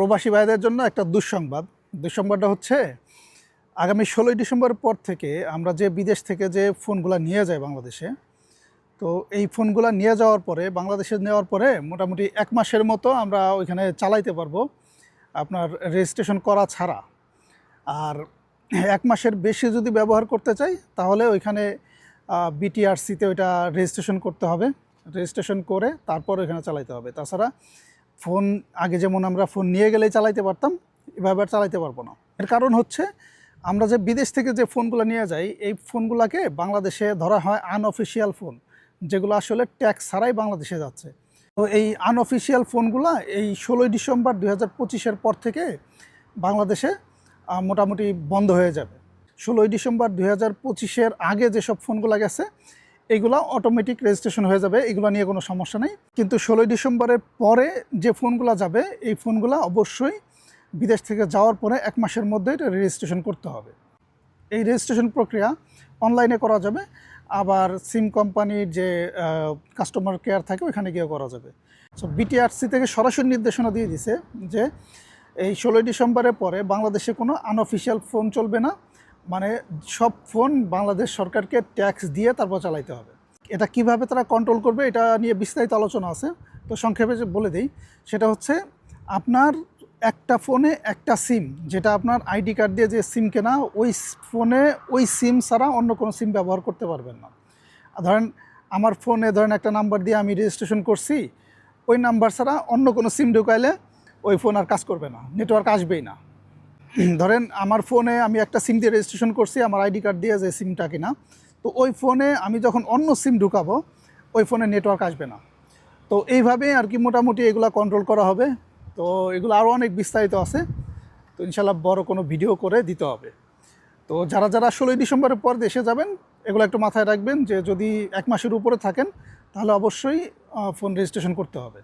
প্রবাসী ভাইদের জন্য একটা দুঃসংবাদ। দুঃসংবাদটা হচ্ছে, আগামী ষোলোই ডিসেম্বর পর থেকে আমরা যে বিদেশ থেকে যে ফোনগুলো নিয়ে যাই বাংলাদেশে, তো এই ফোনগুলো নিয়ে যাওয়ার পরে, বাংলাদেশে নেওয়ার পরে মোটামুটি এক মাসের মতো আমরা ওইখানে চালাইতে পারব আপনার রেজিস্ট্রেশন করা ছাড়া। আর এক মাসের বেশি যদি ব্যবহার করতে চাই, তাহলে ওইখানে বিটিআরসিতে ওইটা রেজিস্ট্রেশন করতে হবে। রেজিস্ট্রেশন করে তারপর ওইখানে চালাইতে হবে। তাছাড়া ফোন, আগে যেমন আমরা ফোন নিয়ে গেলেই চালাইতে পারতাম, এভাবে আর চালাইতে পারব না। এর কারণ হচ্ছে, আমরা যে বিদেশ থেকে যে ফোনগুলো নিয়ে যাই, এই ফোনগুলোকে বাংলাদেশে ধরা হয় আনঅফিসিয়াল ফোন যেগুলো আসলে ট্যাক্স ছাড়াই বাংলাদেশে যাচ্ছে। তো এই আনঅফিসিয়াল ফোনগুলো এই ষোলোই ডিসেম্বর দুই হাজার পঁচিশের পর থেকে বাংলাদেশে মোটামুটি বন্ধ হয়ে যাবে। ষোলোই ডিসেম্বর দুই হাজার পঁচিশের আগে যেসব ফোনগুলো গেছে এগুলো অটোমেটিক রেজিস্ট্রেশন হয়ে যাবে, এগুলো নিয়ে কোনো সমস্যা নেই। কিন্তু ষোলোই ডিসেম্বরের পরে যে ফোনগুলো যাবে, এই ফোনগুলো অবশ্যই বিদেশ থেকে যাওয়ার পরে এক মাসের মধ্যে এটা রেজিস্ট্রেশন করতে হবে। এই রেজিস্ট্রেশন প্রক্রিয়া অনলাইনে করা যাবে, আবার সিম কোম্পানির যে কাস্টমার কেয়ার থাকে, ওইখানে গিয়ে করা যাবে। সো বিটিআরসি থেকে সরাসরি নির্দেশনা দিয়ে দিছে যে, এই ষোলোই ডিসেম্বরের পরে বাংলাদেশে কোনো আনঅফিসিয়াল ফোন চলবে না। মানে সব ফোন বাংলাদেশ সরকারকে ট্যাক্স দিয়ে তারপর চালাইতে হবে। এটা কীভাবে তারা কন্ট্রোল করবে এটা নিয়ে বিস্তারিত আলোচনা আছে। তো সংক্ষেপে যে বলে দিই, সেটা হচ্ছে আপনার একটা ফোনে একটা সিম যেটা আপনার আইডি কার্ড দিয়ে যে সিম কেনা, ওই ফোনে ওই সিম ছাড়া অন্য কোনো সিম ব্যবহার করতে পারবেন না। ধরেন আমার ফোনে ধরেন একটা নাম্বার দিয়ে আমি রেজিস্ট্রেশন করছি, ওই নাম্বার ছাড়া অন্য কোনো সিম ঢুকাইলে ওই ফোন আর কাজ করবে না নেটওয়ার্ক আসবেই না। ধরেন আমার ফোনে আমি একটা সিম দিয়ে রেজিস্ট্রেশন করছি, আমার আইডি কার্ড দিয়ে যে সিমটা কিনা, তো ওই ফোনে আমি যখন অন্য সিম ঢুকাবো, ওই ফোনে নেটওয়ার্ক আসবে না। তো এইভাবে আর কি মোটামুটি এগুলো কন্ট্রোল করা হবে। তো এগুলো আরও অনেক বিস্তারিত আছে। তো ইনশাল্লাহ বড় কোনো ভিডিও করে দিতে হবে। তো যারা যারা ষোলোই ডিসেম্বরের পর দেশে যাবেন, এগুলো একটু মাথায় রাখবেন যে যদি এক মাসের উপরে থাকেন, তাহলে অবশ্যই ফোন রেজিস্ট্রেশন করতে হবে।